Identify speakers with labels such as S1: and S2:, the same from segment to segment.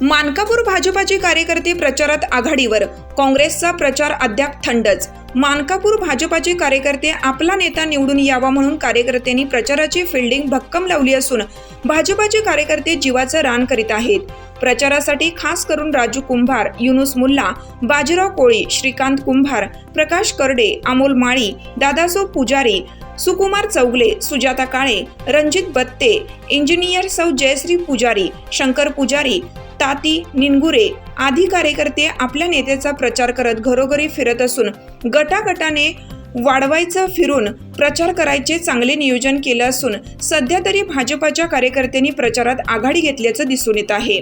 S1: मानकापूर भाजपाचे कार्यकर्ते प्रचारात आघाडीवर. काँग्रेसचा प्रचार अद्याप थंडच. मानकापूर भाजपाचे कार्यकर्ते आपला नेता निवडून यावा म्हणून कार्यकर्त्यांनी प्रचाराची फिल्डिंग भक्कम लावली असून भाजपाचे कार्यकर्ते जीवाचं रान करीत आहेत. प्रचारासाठी खास करून राजू कुंभार युनुस मुल्ला बाजीराव कोळी श्रीकांत कुंभार प्रकाश करडे अमोल माळी दादासो पुजारी सुकुमार चौगले सुजाता काळे रणजित बत्ते इंजिनियर सौ जयश्री पुजारी शंकर पुजारी ताती निनगुरे आदी कार्यकर्ते आपल्या नेत्याचा प्रचार करत घरोघरी फिरत असून गटागटाने वाढवायचं फिरून प्रचार करायचे चांगले नियोजन केलं असून सध्या तरी भाजपाच्या कार्यकर्त्यांनी प्रचारात आघाडी घेतल्याचं दिसून येत आहे.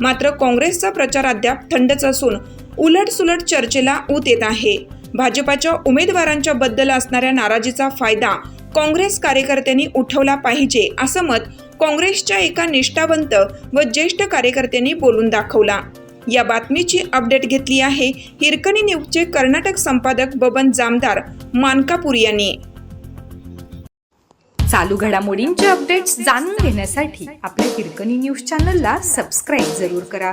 S1: मात्र काँग्रेसचा प्रचार अद्याप थंडच असून उलटसुलट चर्चेला ऊत येत आहे. भाजपाच्या उमेदवारांच्या बद्दल असणाऱ्या नाराजीचा फायदा काँग्रेस कार्यकर्त्यांनी उठवला पाहिजे असं मत काँग्रेसच्या एका निष्ठावंत व ज्येष्ठ कार्यकर्त्यांनी बोलून दाखवला. या बातमीची अपडेट घेतली आहे हिरकणी न्यूजचे कर्नाटक संपादक बबन जामदार मानकापूर यांनी.
S2: चालू घडामोडींचे अपडेट्स जाणून घेण्यासाठी आपल्या हिरकणी न्यूज चॅनलला सबस्क्राईब जरूर करा.